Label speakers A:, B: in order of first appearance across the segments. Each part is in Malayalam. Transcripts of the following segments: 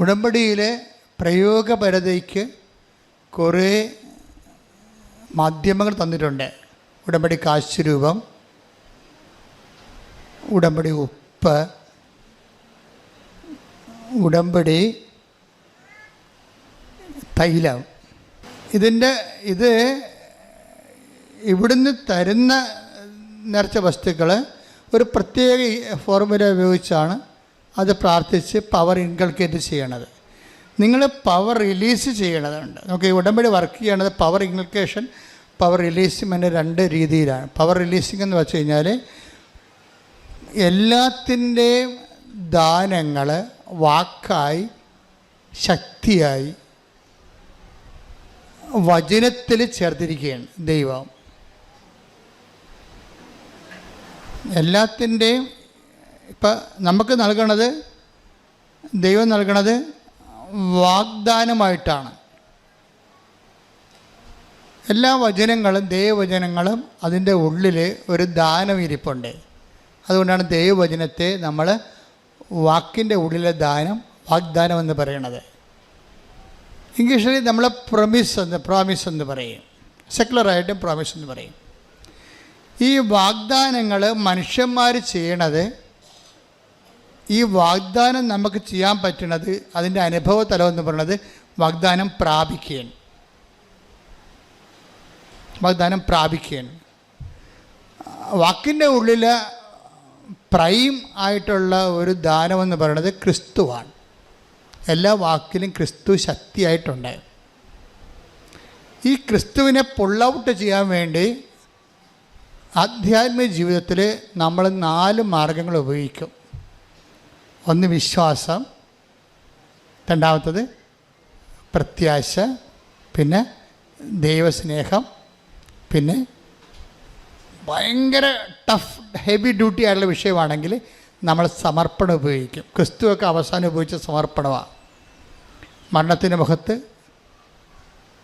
A: ഉടമ്പടിയിലെ പ്രയോഗപരതയ്ക്ക് കുറേ മാധ്യമങ്ങൾ തന്നിട്ടുണ്ട്. ഉടമ്പടി കാശ് രൂപം ഉടമ്പടി ഉപ്പ് ഉടമ്പടി തൈലം. ഇതിന്റെ ഇത് ഇവിടുന്ന് തരുന്ന നിറച്ച വസ്തുക്കൾ ഒരു പ്രത്യേക ഫോർമുല ഉപയോഗിച്ചാണ് അത് പ്രാർത്ഥിച്ച് പവർ ഇൻകൾക്കേറ്റ് ചെയ്യണത്. നിങ്ങൾ പവർ റിലീസ് ചെയ്യണതുണ്ട്. നമുക്ക് ഈ ഉടമ്പടി വർക്ക് ചെയ്യണത് പവർ ഇൻകൾക്കേഷൻ പവർ റിലീസിങ് രണ്ട് രീതിയിലാണ്. പവർ റിലീസിംഗ് എന്ന് വെച്ച് കഴിഞ്ഞാൽ എല്ലാത്തിന്റെയും ദാനങ്ങൾ വാക്കായി ശക്തിയായി വചനത്തിൽ ചേർത്തിരിക്കുകയാണ് ദൈവം. എല്ലാത്തിന്റെയും ഇപ്പം നമുക്ക് നൽകണത് ദൈവം നൽകണത് വാഗ്ദാനമായിട്ടാണ്. എല്ലാ വചനങ്ങളും ദൈവവചനങ്ങളും അതിന്റെ ഉള്ളിൽ ഒരു ദാനം ഇരിപ്പുണ്ട്. അതുകൊണ്ടാണ് ദൈവവചനത്തെ നമ്മൾ വാക്കിന്റെ ഉള്ളിലെ ദാനം വാഗ്ദാനം എന്ന് പറയണത്. ഇംഗ്ലീഷിൽ നമ്മൾ പ്രൊമിസ് എന്ന് പ്രോമിസ് എന്ന് പറയും. സെക്കുലറായിട്ടും പ്രോമിസ് എന്ന് പറയും. ഈ വാഗ്ദാനങ്ങൾ മനുഷ്യന്മാർ ചെയ്യണത് ഈ വാഗ്ദാനം നമുക്ക് ചെയ്യാൻ പറ്റുന്നത് അതിന്റെ അനുഭവ തലം എന്ന് പറയുന്നത് വാഗ്ദാനം പ്രാപിക്കുകയാണ്. വാഗ്ദാനം പ്രാപിക്കുകയാണ്. വാക്കിന്റെ ഉള്ളിൽ പ്രൈം ആയിട്ടുള്ള ഒരു ദാനമെന്ന് പറയുന്നത് ക്രിസ്തുവാണ്. എല്ലാ വാക്കിലും ക്രിസ്തു ശക്തിയായിട്ടുണ്ട്. ഈ ക്രിസ്തുവിനെ പുള്ളൗട്ട് ചെയ്യാൻ വേണ്ടി ആധ്യാത്മിക ജീവിതത്തിൽ നമ്മൾ നാല് മാർഗങ്ങൾ ഉപയോഗിക്കും. ഒന്ന് വിശ്വാസം രണ്ടാമത്തത് പ്രത്യാശ പിന്നെ ദൈവസ്നേഹം പിന്നെ ഭയങ്കര ടഫ് ഹെവി ഡ്യൂട്ടി ആയിട്ടുള്ള വിഷയമാണെങ്കിൽ നമ്മൾ സമർപ്പണം ഉപയോഗിക്കും. ക്രിസ്തുവൊക്കെ അവസാനം ഉപയോഗിച്ച സമർപ്പണമാണ് മരണത്തിന്റെ മുഖത്ത്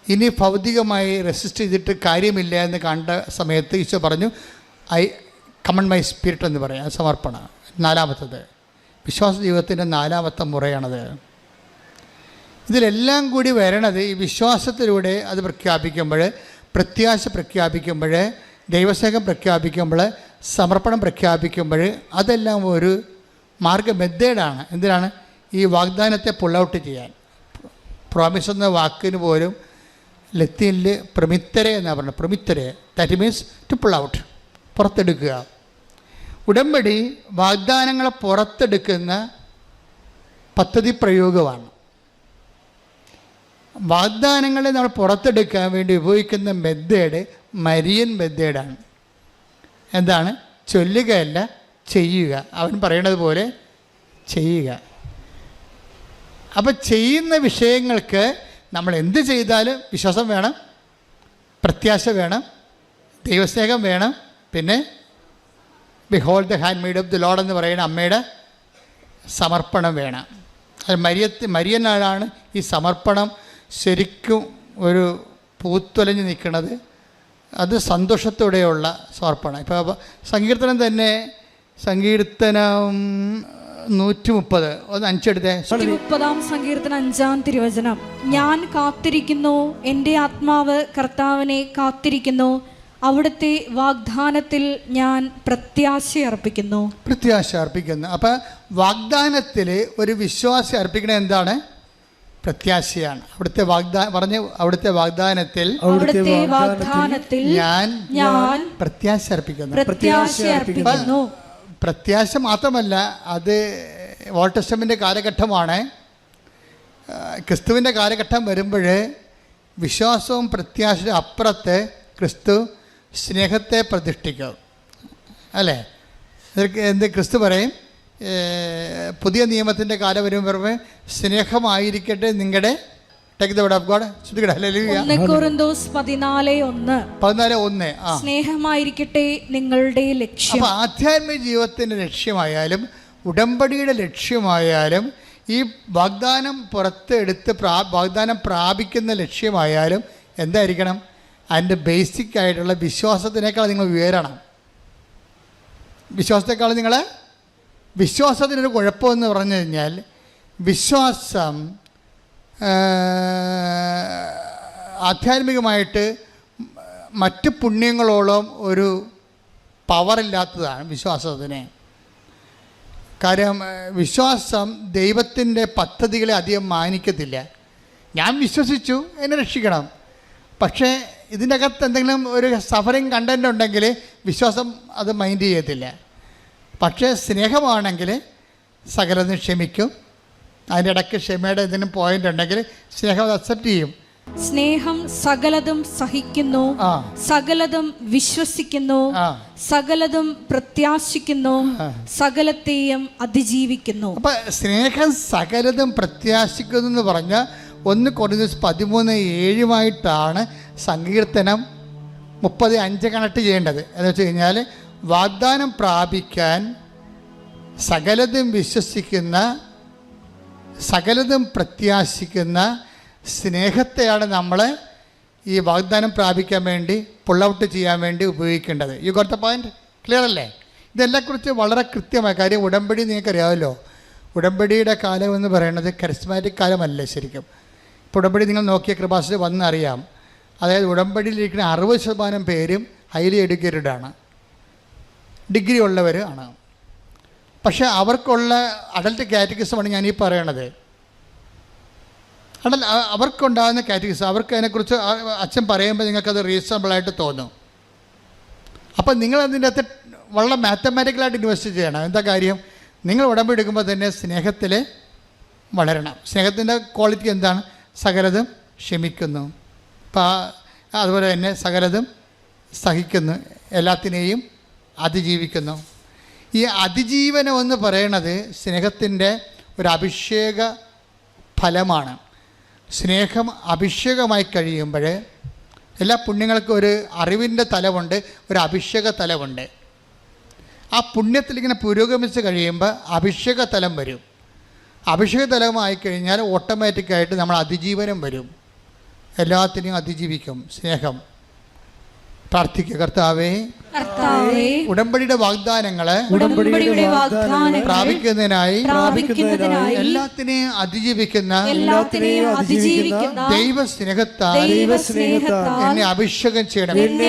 A: ഇനി ഭൗതികമായി റെസിസ്റ്റ് ചെയ്തിട്ട് കാര്യമില്ല എന്ന് കണ്ട സമയത്ത് ഈശോ പറഞ്ഞു ഐ കമൺ മൈ സ്പിരിറ്റ് എന്ന് പറയാം. സമർപ്പണം. നാലാമത്തത്. വിശ്വാസ ജീവിതത്തിന്റെ നാലാമത്തെ മുറയാണത്. ഇതിലെല്ലാം കൂടി വരണത് ഈ വിശ്വാസത്തിലൂടെ അത് പ്രഖ്യാപിക്കുമ്പോൾ പ്രത്യാശ പ്രഖ്യാപിക്കുമ്പോൾ ദൈവസേഖം പ്രഖ്യാപിക്കുമ്പോൾ സമർപ്പണം പ്രഖ്യാപിക്കുമ്പോൾ അതെല്ലാം ഒരു മാർഗ മെത്തേഡാണ് എന്തിനാണ്? ഈ വാഗ്ദാനത്തെ പുൾ ഔട്ട് ചെയ്യാൻ. പ്രോമിസ് എന്ന വാക്കിന് പോലും ലത്തീനിൽ പ്രമിത്തരെ എന്നാണ് പറഞ്ഞത്. പ്രമിത്തരെ. That means to pull out പുറത്തെടുക്കുക. ഉടമ്പടി വാഗ്ദാനങ്ങളെ പുറത്തെടുക്കുന്ന പദ്ധതി പ്രയോഗമാണ്. വാഗ്ദാനങ്ങളെ നമ്മൾ പുറത്തെടുക്കാൻ വേണ്ടി ഉപയോഗിക്കുന്ന മെത്തേഡ് മരിയൻ മെത്തേഡാണ് എന്താണ്? ചൊല്ലുകയല്ല ചെയ്യുക. അവൻ പറയണത് പോലെ ചെയ്യുക. അപ്പം ചെയ്യുന്ന വിഷയങ്ങൾക്ക് നമ്മൾ എന്ത് ചെയ്താലും വിശ്വാസം വേണം പ്രത്യാശ വേണം ദൈവസ്നേഹം വേണം പിന്നെ behold the handmaid of the Lord എന്ന് പറയുന്ന അമ്മയുടെ സമർപ്പണം വേണം. അത് മരിയത്ത് മരിയനാണ് ഈ സമർപ്പണം ശരിക്കും ഒരു പൂത്തൊലഞ്ഞ് നിൽക്കുന്നത്. അത് സന്തോഷത്തോടെയുള്ള സമർപ്പണം. ഇപ്പോൾ സങ്കീർത്തനം തന്നെ സങ്കീർത്തനം നൂറ്റി മുപ്പത് ഒന്ന് അഞ്ചെടുത്തേ.
B: മുപ്പതാം സങ്കീർത്തന അഞ്ചാം തിരുവചനം. ഞാൻ കാത്തിരിക്കുന്നു എന്റെ ആത്മാവ് കർത്താവിനെ കാത്തിരിക്കുന്നു. അവിടുത്തെ വാഗ്ദാനത്തിൽ ഞാൻ പ്രത്യാശ അർപ്പിക്കുന്നു.
A: പ്രത്യാശ അർപ്പിക്കുന്നു. അപ്പം വാഗ്ദാനത്തിൽ ഒരു വിശ്വാസി അർപ്പിക്കണ എന്താണ്? പ്രത്യാശയാണ്. അവിടുത്തെ വാഗ്ദാനം പറഞ്ഞ അവിടുത്തെ വാഗ്ദാനത്തിൽ
B: അവിടുത്തെ വാഗ്ദാനത്തിൽ
A: ഞാൻ
B: ഞാൻ
A: പ്രത്യാശ അർപ്പിക്കുന്നു.
B: പ്രത്യാശ അർപ്പിക്കുന്നു.
A: പ്രത്യാശ മാത്രമല്ല അത് ഓൾഡ് ടെസ്റ്റമെന്റ് കാലഘട്ടമാണ്. ക്രിസ്തുവിന്റെ ക്രിസ്തുവിന്റെ കാലഘട്ടം വരുമ്പോൾ വിശ്വാസവും പ്രത്യാശയുടെ അപ്പുറത്ത് ക്രിസ്തു സ്നേഹത്തെ പ്രതിഷ്ഠിക്കും. അല്ലേ? എന്ത് ക്രിസ്തു പറയും? പുതിയ നിയമത്തിന്റെ കാലം വരുമ്പോൾ സ്നേഹമായിരിക്കട്ടെ നിങ്ങളുടെ
B: സ്നേഹമായിരിക്കട്ടെ നിങ്ങളുടെ ലക്ഷ്യം.
A: ആധ്യാത്മിക ജീവിതത്തിന്റെ ലക്ഷ്യമായാലും ഉടമ്പടിയുടെ ലക്ഷ്യമായാലും ഈ വാഗ്ദാനം പുറത്തെടുത്ത് പ്രാ വാഗ്ദാനം പ്രാപിക്കുന്ന ലക്ഷ്യമായാലും എന്തായിരിക്കണം? അതിന്റെ ബേസിക് ആയിട്ടുള്ള വിശ്വാസത്തിനേക്കാൾ നിങ്ങൾ ഉയരണം. വിശ്വാസത്തെക്കാൾ നിങ്ങൾ വിശ്വാസത്തിനൊരു കുഴപ്പമെന്ന് പറഞ്ഞു കഴിഞ്ഞാൽ വിശ്വാസം ആധ്യാത്മികമായിട്ട് മറ്റ് പുണ്യങ്ങളോളം ഒരു പവറില്ലാത്തതാണ് വിശ്വാസത്തിന്. കാര്യം വിശ്വാസം ദൈവത്തിന്റെ പദ്ധതികളെ അധികം മാനിക്കത്തില്ല. ഞാൻ വിശ്വസിച്ചു എന്നെ രക്ഷിക്കണം. പക്ഷേ ഇതിന്റെ അകത്ത് എന്തെങ്കിലും ഒരു സഫറിങ് കണ്ടന്റ് ഉണ്ടെങ്കിൽ വിശ്വാസം അത് മൈൻഡ് ചെയ്യത്തില്ല. പക്ഷേ സ്നേഹമാണെങ്കിൽ സകലതും ക്ഷമിക്കും. അതിന്റെ ഇടയ്ക്ക് ക്ഷമയുടെ എന്തെങ്കിലും പോയിന്റ് ഉണ്ടെങ്കിൽ സ്നേഹം അത് അക്സെപ്റ്റ് ചെയ്യും.
B: സ്നേഹം സകലതും സഹിക്കുന്നു. സകലതും വിശ്വസിക്കുന്നു. സകലതും പ്രത്യാശിക്കുന്നു. സകലത്തെയും അതിജീവിക്കുന്നു.
A: അപ്പൊ സ്നേഹം സകലതും പ്രത്യാശിക്കുന്നു എന്ന് പറഞ്ഞ ഒന്ന് കുറഞ്ഞ പതിമൂന്ന് ഏഴുമായിട്ടാണ് സങ്കീർത്തനം മുപ്പത് അഞ്ച് കണക്ട് ചെയ്യേണ്ടത്. എന്ന് വെച്ച് കഴിഞ്ഞാൽ വാഗ്ദാനം പ്രാപിക്കാൻ സകലതും വിശ്വസിക്കുന്ന സകലതും പ്രത്യാശിക്കുന്ന സ്നേഹത്തെയാണ് നമ്മൾ ഈ വാഗ്ദാനം പ്രാപിക്കാൻ വേണ്ടി പുൾ ഔട്ട് ചെയ്യാൻ വേണ്ടി ഉപയോഗിക്കേണ്ടത്. യു ഗോട്ട് ദ ക്ലിയർ അല്ലേ? ഇതെല്ലാക്കുറിച്ച് വളരെ കൃത്യമായ കാര്യം ഉടമ്പടി നിങ്ങൾക്കറിയാമല്ലോ. ഉടമ്പടിയുടെ കാലം എന്ന് പറയുന്നത് കരിസ്മാറ്റിക് കാലമല്ല ശരിക്കും. ഇപ്പോൾ ഉടമ്പടി നിങ്ങൾ നോക്കിയ കൃപാസിൽ വന്നറിയാം. അതായത് ഉടമ്പടിയിലിരിക്കുന്ന അറുപത് ശതമാനം പേരും ഹൈലി എഡ്യൂക്കേറ്റഡ് ആണ്. ഡിഗ്രി ഉള്ളവർ ആണ്. പക്ഷേ അവർക്കുള്ള അഡൽട്ട് കാറ്റഗറിസമാണ് ഞാൻ ഈ പറയണത്. അടൽ അ- അവർക്കുണ്ടാകുന്ന കാറ്റഗറീസ് അവർക്ക് അതിനെക്കുറിച്ച് അച്ഛൻ പറയുമ്പോൾ നിങ്ങൾക്കത് റീസണബിളായിട്ട് തോന്നും. അപ്പം നിങ്ങൾ അതിന്റെ അകത്ത് വളരെ മാത്തമാറ്റിക്കലായിട്ട് ഇൻവെസ്റ്റ് ചെയ്യണം. എന്താ കാര്യം? നിങ്ങൾ ഉടമ്പ് എടുക്കുമ്പോൾ തന്നെ സ്നേഹത്തിൽ വളരണം. സ്നേഹത്തിന്റെ ക്വാളിറ്റി എന്താണ്? സകലതും ക്ഷമിക്കുന്നു. അതുപോലെ തന്നെ സകലതും സഹിക്കുന്നു. എല്ലാത്തിനെയും അതിജീവിക്കുന്നു. ഈ അതിജീവനം എന്ന് പറയണത് സ്നേഹത്തിന്റെ ഒരു അഭിഷേക ഫലമാണ്. സ്നേഹം അഭിഷേകമായി കഴിയുമ്പോൾ എല്ലാ പുണ്യങ്ങൾക്കും ഒരു അറിവിന്റെ തലമുണ്ട് ഒരു അഭിഷേക തലമുണ്ട് ആ പുണ്യത്തിൽ ഇങ്ങനെ പുരോഗമിച്ച് കഴിയുമ്പോൾ അഭിഷേക തലം വരും. അഭിഷേക തലമായി കഴിഞ്ഞാൽ ഓട്ടോമാറ്റിക്കായിട്ട് നമ്മൾ അതിജീവനം വരും. എല്ലാത്തിനെയും അതിജീവിക്കും. സ്നേഹം. പ്രാർത്ഥിക്കുക കർത്താവേ
B: കർത്താവേ
A: ഉടമ്പടിയുടെ
B: വാഗ്ദാനങ്ങളെ
A: പ്രാപിക്കുന്നതിനായി എല്ലാത്തിനെയും അതിജീവിക്കുന്ന ദൈവ സ്നേഹത്താൽ
B: ദൈവസ്നേഹത്താൽ
A: എന്നെ അഭിഷേകം ചെയ്യണം.
B: എന്നെ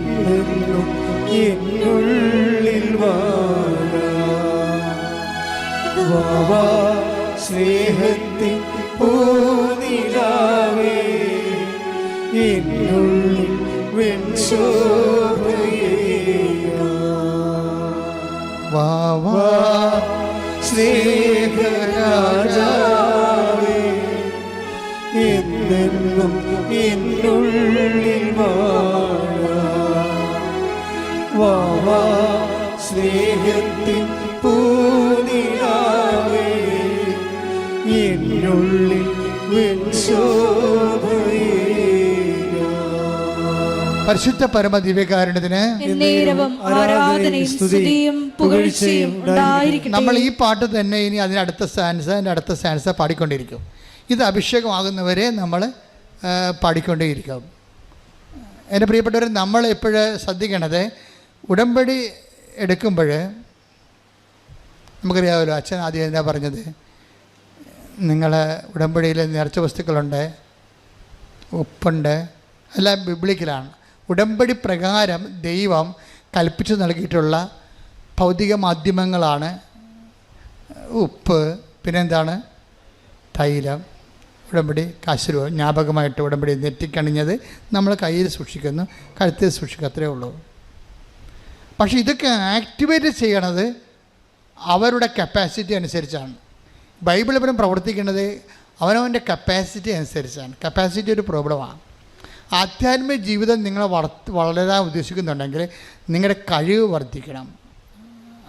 C: എന്നെന്നും എന്നുള്ളിൽ വാവാ സ്നേഹത്തിൻ പൂനിലാവേ. എന്നുള്ളിൽ വെൺശോഭയേകാ
A: വാ വാ
C: സ്നേഹരാജാവേ. എന്നെന്നും എന്നുള്ളിൽ സ്നേഹത്തിൻ പൂനിലാവേ. എന്നുള്ളിൽ
A: പരിശുദ്ധ പരമ
B: ദിവ്യകാരണത്തിന് ആരാധനയും സ്തുതിയും പുകഴ്ചയും ഉണ്ടായിരിക്കട്ടെ.
A: നമ്മൾ ഈ പാട്ട് തന്നെ ഇനി അതിനടുത്ത അടുത്ത സ്റ്റാൻസ അതിന്റെ അടുത്ത സ്റ്റാൻസ പാടിക്കൊണ്ടിരിക്കും. ഇത് അഭിഷേകമാകുന്നവരെ നമ്മൾ പാടിക്കൊണ്ടേയിരിക്കും. എന്റെ പ്രിയപ്പെട്ടവർ നമ്മൾ എപ്പോഴും ശ്രദ്ധിക്കണത് ഉടമ്പടി എടുക്കുമ്പോൾ നമുക്കറിയാമല്ലോ അച്ഛൻ ആദ്യം എന്താ പറഞ്ഞത്? നിങ്ങൾ ഉടമ്പടിയിൽ നിറച്ച വസ്തുക്കളുണ്ട് ഉപ്പുണ്ട് എല്ലാം ബിബ്ലിക്കലാണ് ഉടമ്പടി പ്രകാരം ദൈവം കൽപ്പിച്ചു നൽകിയിട്ടുള്ള ഭൗതിക മാധ്യമങ്ങളാണ്. ഉപ്പ് പിന്നെന്താണ്? തൈലം ഉടമ്പടി കാശുരൂപ ജ്ഞാപകമായിട്ട് ഉടമ്പടി നെറ്റിക്കണിഞ്ഞത് നമ്മൾ കയ്യിൽ സൂക്ഷിക്കുന്നു കഴുത്തിൽ സൂക്ഷിക്കുക അത്രേ ഉള്ളൂ. പക്ഷേ ഇതൊക്കെ ആക്ടിവേറ്റ് ചെയ്യണത് അവരുടെ കപ്പാസിറ്റി അനുസരിച്ചാണ്. ബൈബിൾ എപ്പോഴും പ്രവർത്തിക്കുന്നത് അവനവന്റെ കപ്പാസിറ്റി അനുസരിച്ചാണ്. കപ്പാസിറ്റി ഒരു പ്രോബ്ലമാണ് ആധ്യാത്മിക ജീവിതം നിങ്ങളെ വളർത്ത് വളരാൻ ഉദ്ദേശിക്കുന്നുണ്ടെങ്കിൽ നിങ്ങളുടെ കഴിവ് വർദ്ധിക്കണം.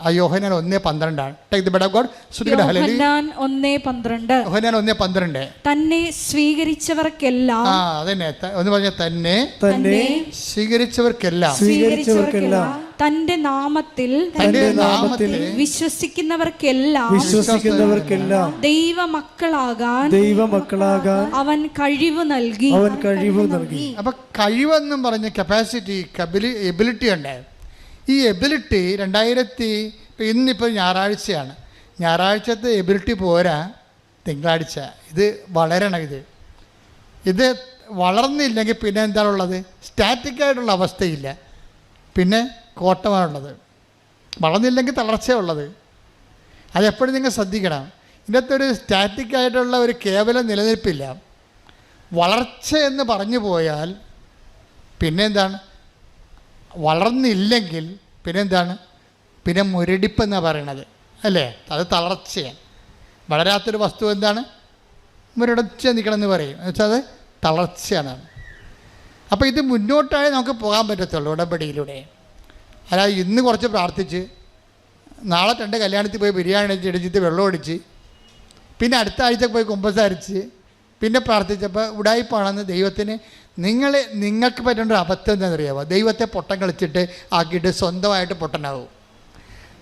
A: യോഹനാൻ ഒന്നേ പന്ത്രണ്ടാണ് take the bed of God ശ്രുതിയുടെ ഹല്ലേലൂയ
B: യോഹന്നാൻ ഒന്നേ പന്ത്രണ്ട്.
A: യോഹന്നാൻ ഒന്നേ പന്ത്രണ്ട്.
B: തന്നെ സ്വീകരിച്ചവർക്കെല്ലാം.
A: ആ അതന്നെ. ഒന്ന് പറഞ്ഞ തന്നെ
C: തന്നെ
A: സ്വീകരിച്ചവർക്കെല്ലാം.
C: സ്വീകരിച്ചവർക്കെല്ലാം.
B: തന്റെ നാമത്തിൽ
A: തന്റെ നാമത്തിൽ
B: വിശ്വസിക്കുന്നവർക്കെല്ലാം.
C: വിശ്വസിക്കുന്നവർക്കെല്ലാം.
B: ദൈവമക്കളാകാൻ
C: ദൈവമക്കളാകാൻ
B: അവൻ കഴിവ് നൽകി.
C: അവൻ കഴിവ് നൽകി.
A: അപ്പൊ കഴിവെന്നും പറഞ്ഞ കപ്പാസിറ്റി എബിലിറ്റി ഉണ്ട്. ഈ എബിലിറ്റി രണ്ടായിരത്തി ഇന്നിപ്പോൾ ഞായറാഴ്ചയാണ്. ഞായറാഴ്ചത്തെ എബിലിറ്റി പോരാ തിങ്കളാഴ്ച. ഇത് വളരണം ഇത്. ഇത് വളർന്നില്ലെങ്കിൽ പിന്നെ എന്താണുള്ളത്? സ്റ്റാറ്റിക്കായിട്ടുള്ള അവസ്ഥയില്ല. പിന്നെ കോട്ടമാണുള്ളത്. വളർന്നില്ലെങ്കിൽ തളർച്ചയുള്ളത്. അതെപ്പോഴും നിങ്ങൾ ശ്രദ്ധിക്കണം. ഇതിനകത്ത് ഒരു സ്റ്റാറ്റിക്കായിട്ടുള്ള ഒരു കേവലം നിലനിൽപ്പില്ല. വളർച്ച എന്ന് പറഞ്ഞു പോയാൽ പിന്നെ എന്താണ്? വളർന്നില്ലെങ്കിൽ പിന്നെ എന്താണ് പിന്നെ മുരടിപ്പ് എന്ന് പറയണത്. അല്ലേ? അത് തളർച്ചയാണ്. വളരാത്തൊരു വസ്തു എന്താണ്? മുരടച്ച് നിൽക്കണം എന്ന് പറയും. എന്നുവെച്ചാൽ അത് തളർച്ചയാണ്. അപ്പോൾ ഇത് മുന്നോട്ടായി നമുക്ക് പോകാൻ പറ്റത്തുള്ളൂ ഉടമ്പടിയിലൂടെ. അല്ല ഇന്ന് കുറച്ച് പ്രാർത്ഥിച്ച് നാളെ രണ്ട് കല്യാണത്തിൽ പോയി ബിരിയാണി അടിച്ച് ഇടിച്ചിട്ട് വെള്ളം അടിച്ച് പിന്നെ അടുത്ത ആഴ്ച പോയി കുമ്പസാരിച്ച് പിന്നെ പ്രാർത്ഥിച്ചപ്പോൾ ഉടായിപ്പാണെന്ന് ദൈവത്തിന് നിങ്ങൾ നിങ്ങൾക്ക് പറ്റേണ്ട ഒരു അബദ്ധം എന്താണെന്നറിയാമോ ദൈവത്തെ പൊട്ടം കളിച്ചിട്ട് ആക്കിയിട്ട് സ്വന്തമായിട്ട് പൊട്ടനാവും.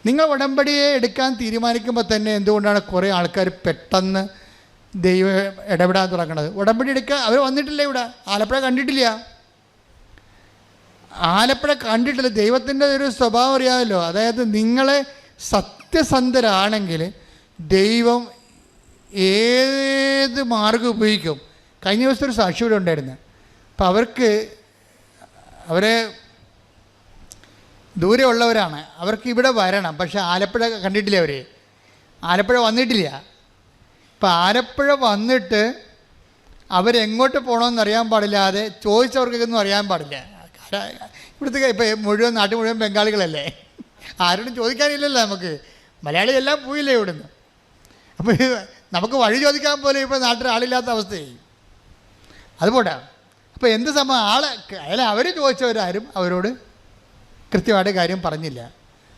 A: നിങ്ങൾ ഉടമ്പടിയെ എടുക്കാൻ തീരുമാനിക്കുമ്പോൾ തന്നെ എന്തുകൊണ്ടാണ് കുറേ ആൾക്കാർ പെട്ടെന്ന് ദൈവം ഇടപെടാൻ തുടങ്ങണത്? ഉടമ്പടി എടുക്കാൻ അവർ വന്നിട്ടില്ല ഇവിടെ? ആലപ്പുഴ കണ്ടിട്ടില്ല. ആലപ്പുഴ കണ്ടിട്ടില്ല. ദൈവത്തിന്റെ ഒരു സ്വഭാവം അറിയാമല്ലോ. അതായത് നിങ്ങളെ സത്യസന്ധരാണെങ്കിൽ ദൈവം ഏത് മാർഗം ഉപയോഗിക്കും? കഴിഞ്ഞ ദിവസം ഒരു സാക്ഷി ഇവിടെ ഉണ്ടായിരുന്നു. അപ്പം അവർക്ക് അവരെ ദൂരെ ഉള്ളവരാണ്. അവർക്ക് ഇവിടെ വരണം. പക്ഷേ ആലപ്പുഴ കണ്ടിട്ടില്ല അവരെ? ആലപ്പുഴ വന്നിട്ടില്ല. ഇപ്പം ആലപ്പുഴ വന്നിട്ട് അവരെങ്ങോട്ട് പോകണമെന്ന് അറിയാൻ പാടില്ലാതെ ചോദിച്ചവർക്കൊന്നും അറിയാൻ പാടില്ല. ഇവിടുത്തെ ഇപ്പം മുഴുവൻ നാട്ടിൽ മുഴുവൻ ബംഗാളികളല്ലേ? ആരോടും ചോദിക്കാനില്ലല്ലോ നമുക്ക്. മലയാളി എല്ലാം പോയില്ലേ ഇവിടുന്ന്? അപ്പോൾ നമുക്ക് വഴി ചോദിക്കാൻ പോലും ഇപ്പോൾ നാട്ടിൽ ആളില്ലാത്ത അവസ്ഥയായി. അതുപോട്ടെ അപ്പോൾ എന്ത് സംഭവം? ആളെ അയാൾ അവർ ചോദിച്ചവരാരും അവരോട് കൃത്യമായിട്ട് കാര്യം പറഞ്ഞില്ല.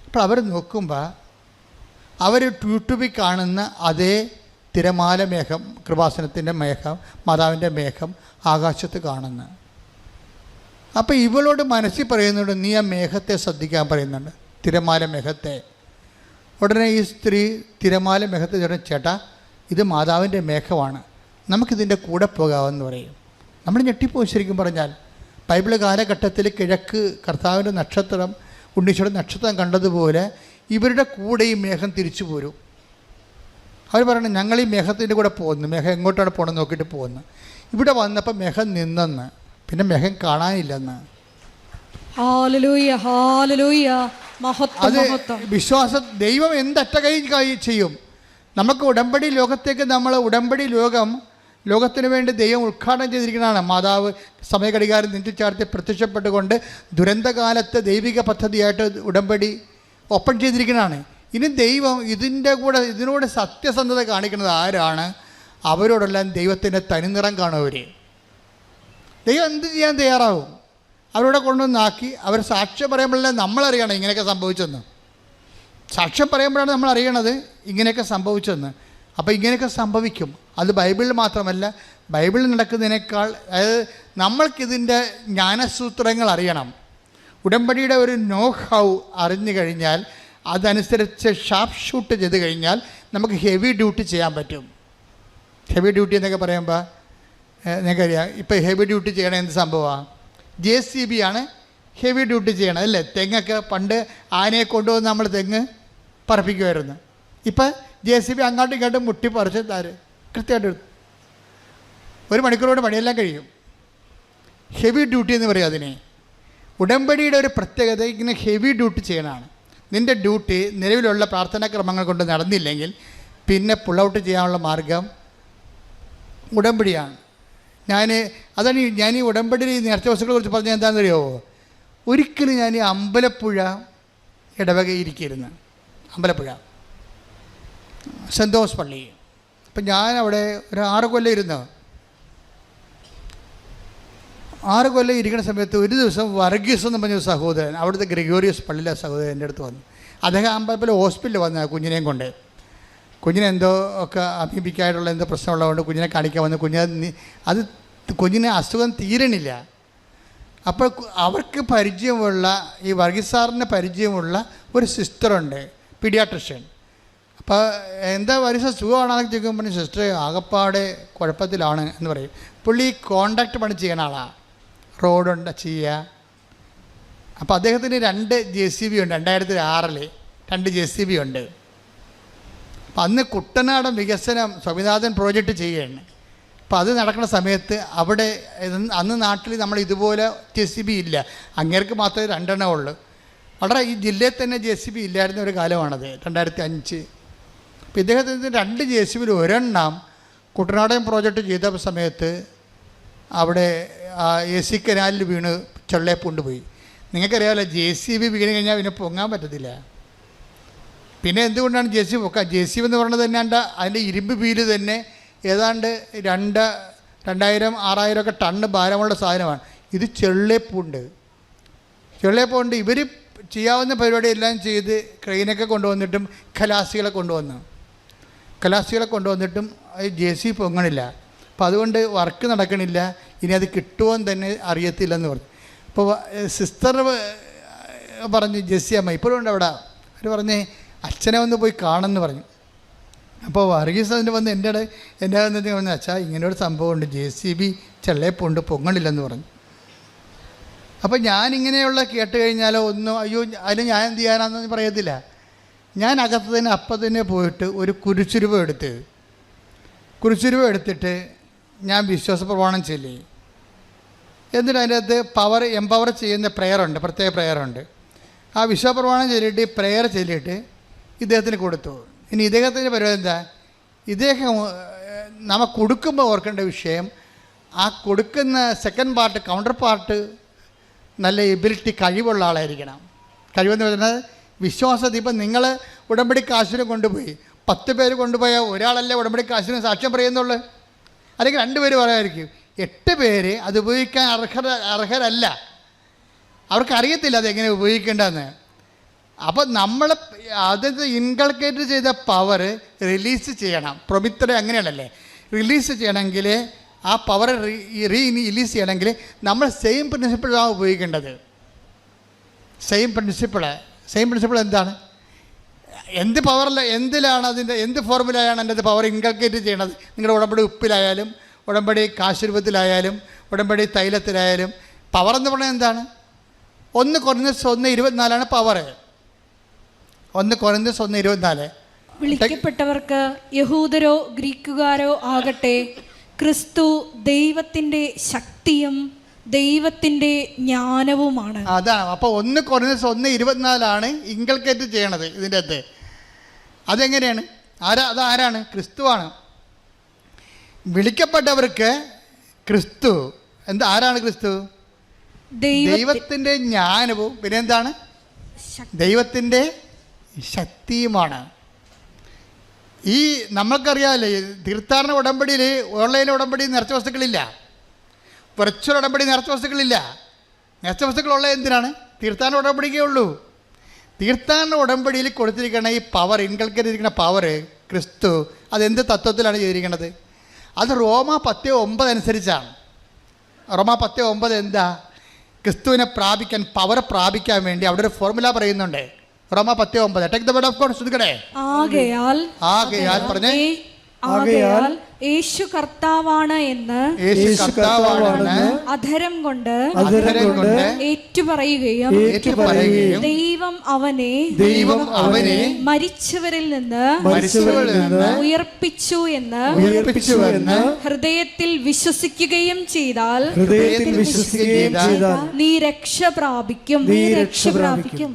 A: അപ്പോൾ അവർ നോക്കുമ്പോൾ അവർ യൂട്യൂബിൽ കാണുന്ന അതേ തിരമാല മേഘം കൃപാസനത്തിന്റെ മേഘം മാതാവിന്റെ മേഘം ആകാശത്ത് കാണുന്നു. അപ്പോൾ ഇവളോട് മനസ്സിൽ പറയുന്നുണ്ട് നീ ആ മേഘത്തെ ശ്രദ്ധിക്കാൻ പറയുന്നുണ്ട് തിരമാല മേഘത്തെ. ഉടനെ ഈ സ്ത്രീ തിരമാല മേഘത്തെ ചേട്ടാ ഇത് മാതാവിന്റെ മേഘമാണ് നമുക്കിതിന്റെ കൂടെ പോകാമെന്ന് പറയും. നമ്മൾ ഞെട്ടിപ്പോയി ശരിക്കും പറഞ്ഞാൽ. ബൈബിൾ കാലഘട്ടത്തിൽ കിഴക്ക് കർത്താവിന്റെ നക്ഷത്രം ഉണ്ണീശ്വരൻ നക്ഷത്രം കണ്ടതുപോലെ ഇവരുടെ കൂടെ ഈ മേഘം തിരിച്ചു പോരും. അവർ പറയണം ഞങ്ങൾ ഈ മേഘത്തിന്റെ കൂടെ പോകുന്നു. മേഘം എങ്ങോട്ടാണ് പോകണം നോക്കിയിട്ട് പോകുന്നു. ഇവിടെ വന്നപ്പോൾ മേഘം നിന്നെന്ന്. പിന്നെ മേഘം കാണാനില്ലെന്ന്. അത് വിശ്വാസം ദൈവം എന്തറ്റ കൈ ചെയ്യും? നമുക്ക് ഉടമ്പടി ലോകത്തേക്ക് നമ്മൾ ഉടമ്പടി ലോകം ലോകത്തിന് വേണ്ടി ദൈവം ഉദ്ഘാടനം ചെയ്തിരിക്കുന്നതാണ്. മാതാവ് സമയഘടികാരം നെഞ്ചിച്ചാർത്തി പ്രത്യക്ഷപ്പെട്ടുകൊണ്ട് ദുരന്തകാലത്ത് ദൈവിക പദ്ധതിയായിട്ട് ഉടമ്പടി ഓപ്പൺ ചെയ്തിരിക്കുന്നതാണ്. ഇനി ദൈവം ഇതിന്റെ കൂടെ ഇതിനോട് സത്യസന്ധത കാണിക്കുന്നത് ആരാണ്? അവരോടെല്ലാം ദൈവത്തിന്റെ തനിനിറം കാണും അവർ ദൈവം എന്ത് ചെയ്യാൻ തയ്യാറാവും? അവരോടെ കൊണ്ടുവന്നാക്കി അവർ സാക്ഷ്യം പറയുമ്പോഴല്ലേ നമ്മളറിയണം ഇങ്ങനെയൊക്കെ സംഭവിച്ചെന്ന്. സാക്ഷ്യം പറയുമ്പോഴാണ് നമ്മൾ അറിയണത് ഇങ്ങനെയൊക്കെ സംഭവിച്ചെന്ന്. അപ്പോൾ ഇങ്ങനെയൊക്കെ സംഭവിക്കും. അത് ബൈബിളിൽ മാത്രമല്ല ബൈബിളിൽ നടക്കുന്നതിനേക്കാൾ അതായത് നമ്മൾക്കിതിന്റെ ജ്ഞാനസൂത്രങ്ങൾ അറിയണം. ഉടമ്പടിയുടെ ഒരു നോ ഹൗ അറിഞ്ഞു കഴിഞ്ഞാൽ അതനുസരിച്ച് ഷാർപ്പ് ഷൂട്ട് ചെയ്ത് കഴിഞ്ഞാൽ നമുക്ക് ഹെവി ഡ്യൂട്ടി ചെയ്യാൻ പറ്റും. ഹെവി ഡ്യൂട്ടി എന്നൊക്കെ പറയുമ്പോൾ നിങ്ങൾക്കറിയാം ഇപ്പോൾ ഹെവി ഡ്യൂട്ടി ചെയ്യണ എന്ത് സംഭവമാണ് ജെ സി ബി ആണ് ഹെവി ഡ്യൂട്ടി ചെയ്യണം അല്ലേ? തെങ്ങൊക്കെ പണ്ട് ആനയെ കൊണ്ടുവന്ന് നമ്മൾ തെങ്ങ് പറപ്പിക്കുമായിരുന്നു. ഇപ്പം ജെ സി ബി അങ്ങോട്ടും ഇങ്ങോട്ടും മുട്ടി പറിച്ച് താര്. കൃത്യമായിട്ട് എടുത്തു. ഒരു മണിക്കൂറോട് പണിയെല്ലാം കഴിയും. ഹെവി ഡ്യൂട്ടി എന്ന് പറയും അതിനെ. ഉടമ്പടിയുടെ ഒരു പ്രത്യേകത ഇങ്ങനെ ഹെവി ഡ്യൂട്ടി ചെയ്യണമാണ് നിന്റെ ഡ്യൂട്ടി നിലവിലുള്ള പ്രാർത്ഥനാ ക്രമങ്ങൾ കൊണ്ട് നടന്നില്ലെങ്കിൽ പിന്നെ പുൾ ഔട്ട് ചെയ്യാനുള്ള മാർഗം ഉടമ്പടിയാണ്. ഞാൻ അതാണ് ഞാൻ ഈ ഉടമ്പടി നേർച്ച വസ്തുക്കളെ കുറിച്ച് പറഞ്ഞാൽ എന്താണെന്ന് അറിയാമോ ഒരിക്കലും ഞാൻ അമ്പലപ്പുഴ ഇടവകയിരിക്കരുന്ന് അമ്പലപ്പുഴ. സെന്റ് തോമസ് പള്ളി. അപ്പം ഞാൻ അവിടെ ഒരു ആറ് കൊല്ലം ഇരുന്ന് ആറ് കൊല്ലം ഇരിക്കുന്ന സമയത്ത് ഒരു ദിവസം വർഗീസ് എന്ന് പറഞ്ഞ സഹോദരൻ അവിടുത്തെ ഗ്രിഗോറിയസ് പള്ളിയിലെ സഹോദരൻ എന്റെ അടുത്ത് വന്നു. അദ്ദേഹം അമ്പലപ്പിലെ ഹോസ്പിറ്റലിൽ വന്ന കുഞ്ഞിനെയും കൊണ്ട്. കുഞ്ഞിന് എന്തോ ഒക്കെ അമീബിക്കായിട്ടുള്ള എന്തോ പ്രശ്നമുള്ളതുകൊണ്ട് കുഞ്ഞിനെ കാണിക്കാൻ വന്നു. കുഞ്ഞിനെ അത് കുഞ്ഞിനെ അസുഖം തീരണില്ല. അപ്പോൾ അവർക്ക് പരിചയമുള്ള ഈ വർഗീസ് സാറിന് പരിചയമുള്ള ഒരു സിസ്റ്ററുണ്ട് പീഡിയാട്രിഷ്യൻ. അപ്പോൾ എന്താ വർഗീസ് സുഖമാണെന്നൊക്കെ ചോദിക്കുമ്പോൾ സിസ്റ്റർ ആകപ്പാടെ കുഴപ്പത്തിലാണ് എന്ന് പറയും. പുള്ളി കോണ്ടാക്ട് പണി ചെയ്യണ ആളാണ് റോഡുണ്ട് ചെയ്യുക അപ്പോൾ അദ്ദേഹത്തിന് രണ്ട് ജെ സി ബി ഉണ്ട് രണ്ടായിരത്തി ആറിൽ രണ്ട് ജെ സി ബി ഉണ്ട്. അപ്പം അന്ന് കുട്ടനാടൻ വികസനം സ്വാമിനാഥൻ പ്രോജക്റ്റ് ചെയ്യുകയാണ്. അപ്പം അത് നടക്കുന്ന സമയത്ത് അവിടെ അന്ന് നാട്ടിൽ നമ്മൾ ഇതുപോലെ ജെ സി ബി ഇല്ല. അങ്ങേർക്ക് മാത്രമേ രണ്ടെണ്ണം ഉള്ളൂ. വളരെ ഈ ജില്ലയിൽ തന്നെ ജെ സി ബി ഇല്ലായിരുന്ന ഒരു കാലമാണത് രണ്ടായിരത്തി അഞ്ച് അപ്പം ഇദ്ദേഹത്തിന് രണ്ട് ജെ സി ബിയിൽ ഒരെണ്ണം കുട്ടനാടൻ പ്രോജക്റ്റ് ചെയ്ത സമയത്ത് അവിടെ എ സി കനാലിൽ വീണ് ചെള്ളയെ കൊണ്ടുപോയി. നിങ്ങൾക്കറിയാമല്ലോ ജെ സി ബി വീണ് കഴിഞ്ഞാൽ പിന്നെ പൊങ്ങാൻ പറ്റത്തില്ല. പിന്നെ എന്തുകൊണ്ടാണ് ജെ സി പൊക്കാൻ ജെ സി എന്ന് പറയുന്നത് തന്നെ അതിന്റെ ഇരുമ്പ് വീൽ തന്നെ ഏതാണ്ട് രണ്ട് രണ്ടായിരം ആറായിരം ഒക്കെ ടണ്ണ് ഭാരമുള്ള സാധനമാണ്. ഇത് ചെള്ളേപ്പുണ്ട്. ചെള്ളേപ്പുണ്ട് ഇവർ ചെയ്യാവുന്ന പരിപാടി എല്ലാം ചെയ്ത് ക്രെയിനൊക്കെ കൊണ്ടുവന്നിട്ടും ഖലാസികളെ കൊണ്ടുവന്നു. ഖലാസികളെ കൊണ്ടുവന്നിട്ടും അത് ജെ സി പൊങ്ങണില്ല. അപ്പോൾ അതുകൊണ്ട് വർക്ക് നടക്കണില്ല. ഇനി അത് കിട്ടുമോ എന്ന് തന്നെ അറിയത്തില്ലെന്ന് പറഞ്ഞു. അപ്പോൾ സിസ്റ്റർ പറഞ്ഞു ജെസ്സി അമ്മ ഇപ്പോഴും ഉണ്ട് അവിടെ? അവർ പറഞ്ഞ് അച്ഛനെ വന്ന് പോയി കാണുമെന്ന് പറഞ്ഞു. അപ്പോൾ വർഗീസ് അതിന് വന്ന് എന്റെ ഇടയിൽ എന്റെ വന്നിട്ട് പറഞ്ഞു അച്ഛാ ഒരു സംഭവമുണ്ട്. ജെ സി ബി ചെള്ളയപ്പുണ്ട് പൊങ്ങണില്ലെന്ന് പറഞ്ഞു. അപ്പോൾ ഞാനിങ്ങനെയുള്ള കേട്ട് കഴിഞ്ഞാലോ ഒന്നും അയ്യോ അതിന് ഞാൻ എന്ത് ചെയ്യാനാണെന്ന് പറയത്തില്ല. ഞാൻ അകത്ത് തന്നെ അപ്പം തന്നെ പോയിട്ട് ഒരു കുരിശുരുവ എടുത്ത് കുരിശുരുവ എടുത്തിട്ട് ഞാൻ വിശ്വാസ പ്രമാണം ചെല്ലി. എന്നിട്ട് അതിന്റെ അകത്ത് പവർ എംപവർ ചെയ്യുന്ന പ്രെയറുണ്ട് പ്രത്യേക പ്രെയറുണ്ട് ആ വിശ്വപ്രമാണം ചൊല്ലിയിട്ട് പ്രെയർ ചൊല്ലിയിട്ട് ഇദ്ദേഹത്തിന് കൊടുത്തു. ഇനി ഇദ്ദേഹത്തിന്റെ പരിപാടി എന്താ? ഇദ്ദേഹം നമ്മൾ നമ്മ കൊടുക്കുമ്പോൾ ഓർക്കേണ്ട വിഷയം ആ കൊടുക്കുന്ന സെക്കൻഡ് പാർട്ട് കൗണ്ടർ പാർട്ട് നല്ല എബിലിറ്റി കഴിവുള്ള ആളായിരിക്കണം. കഴിവെന്ന് പറയുന്നത് വിശ്വാസത്തിൽ ഇപ്പം നിങ്ങൾ ഉടമ്പടി കാശിന് കൊണ്ടുപോയി. പത്ത് പേര് കൊണ്ടുപോയാൽ ഒരാളല്ലേ ഉടമ്പടി കാശിന് സാക്ഷ്യം പറയുന്നുള്ളൂ. അല്ലെങ്കിൽ രണ്ട് പേര് പറയായിരിക്കും എട്ട് പേര് അത് ഉപയോഗിക്കാൻ അർഹര അർഹരല്ല. അവർക്ക് അറിയത്തില്ല അതെങ്ങനെ ഉപയോഗിക്കേണ്ടതെന്ന്. അപ്പോൾ നമ്മൾ അത് ഇൻകൾക്കേറ്റ് ചെയ്ത പവർ റിലീസ് ചെയ്യണം. പ്രൊമിത്ര അങ്ങനെയാണല്ലേ. റിലീസ് ചെയ്യണമെങ്കിൽ ആ പവർ റീ റിലീസ് ചെയ്യണമെങ്കിൽ നമ്മൾ സെയിം പ്രിൻസിപ്പിളാണ് ഉപയോഗിക്കേണ്ടത്. സെയിം പ്രിൻസിപ്പിൾ സെയിം പ്രിൻസിപ്പിൾ എന്താണ്? എന്ത് പവറിൽ എന്തിലാണ് അതിന്റെ എന്ത് ഫോർമുലയാണ് അതിന്റെ പവർ ഇൻകൾക്കേറ്റ് ചെയ്യണത്? നിങ്ങളുടെ ഉടമ്പടി ഉപ്പിലായാലും ഉടമ്പടി കാശുരൂപത്തിലായാലും ഉടമ്പടി തൈലത്തിലായാലും പവർ എന്ന് പറഞ്ഞാൽ എന്താണ്? ഒന്ന് കുറഞ്ഞ ഒന്ന് ഇരുപത്തിനാലാണ് പവർ ഒന്ന് കുറഞ്ഞ ഒന്ന് ഇരുപത്തിനാല്.
B: വിളിക്കപ്പെട്ടവർക്ക് യഹൂദരോ ഗ്രീക്കുകാരോ ആകട്ടെ ക്രിസ്തു ദൈവത്തിന്റെ ശക്തിയും ദൈവത്തിന്റെ ജ്ഞാനവുമാണ്.
A: അതാണ്. അപ്പൊ ഒന്ന് കുറഞ്ഞ ഒന്ന് ഇരുപത്തിനാലാണ് ഇൻകൾക്കേറ്റ് ചെയ്യണത് ഇതിന്റെ അകത്ത്. അതെങ്ങനെയാണ്? ആരാ അത് ആരാണ്? ക്രിസ്തുവാണ്. വിളിക്കപ്പെട്ടവർക്ക് ക്രിസ്തു. എന്താ ആരാണ് ക്രിസ്തു?
B: ദൈവത്തിന്റെ
A: ദൈവത്തിന്റെ ജ്ഞാനവും പിന്നെ എന്താണ് ദൈവത്തിന്റെ ശക്തിയുമാണ്. ഈ നമ്മൾക്കറിയാമല്ലേ തീർത്ഥാടന ഉടമ്പടിയിൽ ഓൺലൈൻ ഉടമ്പടി നിറച്ച വസ്തുക്കളില്ല. വെർച്വൽ ഉടമ്പടി നേർച്ചവസ്തുക്കളില്ല വസ്തുക്കളില്ല. നിറച്ച വസ്തുക്കളുള്ള എന്തിനാണ്? തീർത്ഥാന ഉടമ്പടിക്കേ ഉള്ളൂ. തീർത്ഥാന ഉടമ്പടിയിൽ കൊടുത്തിരിക്കുന്ന ഈ പവർ ഇൻകൽക്കരിച്ചിരിക്കുന്ന പവർ ക്രിസ്തു അതെന്ത് തത്വത്തിലാണ് ചെയ്തിരിക്കുന്നത്? അത് റോമ പത്ത് ഒമ്പത് അനുസരിച്ചാണ്. റോമ പത്ത് ഒമ്പത് എന്താ? ക്രിസ്തുവിനെ പ്രാപിക്കാൻ പവർ പ്രാപിക്കാൻ വേണ്ടി അവിടെ ഒരു ഫോർമുല പറയുന്നുണ്ട്. റോമ പത്ത് ഒമ്പത്. ടേക്ക് ദ ഓഫ് ഗോഡ് ശ്രദ്ധിക്കണേ.
B: ആകയാൽ
A: ആകയാൽ പറഞ്ഞേ.
B: ആകയാൽ യേശു കർത്താവാണ് എന്ന് അധരം കൊണ്ട്
A: അധരം കൊണ്ട്
B: ഏറ്റുപറയുകയും
A: ഏറ്റുപറയുകയും
B: ദൈവം അവനെ
A: ദൈവം അവനെ
B: മരിച്ചവരിൽ നിന്ന്
A: മരിച്ചവരിൽ നിന്ന്
B: ഉയർപ്പിച്ചു എന്ന്
A: ഉയർപ്പിച്ചുവെന്ന്
B: ഹൃദയത്തിൽ വിശ്വസിക്കുകയും ചെയ്താൽ
C: ഹൃദയത്തിൽ വിശ്വസിക്കുകയും ചെയ്താൽ
B: നീ രക്ഷ പ്രാപിക്കും.
C: നീ രക്ഷ പ്രാപിക്കും.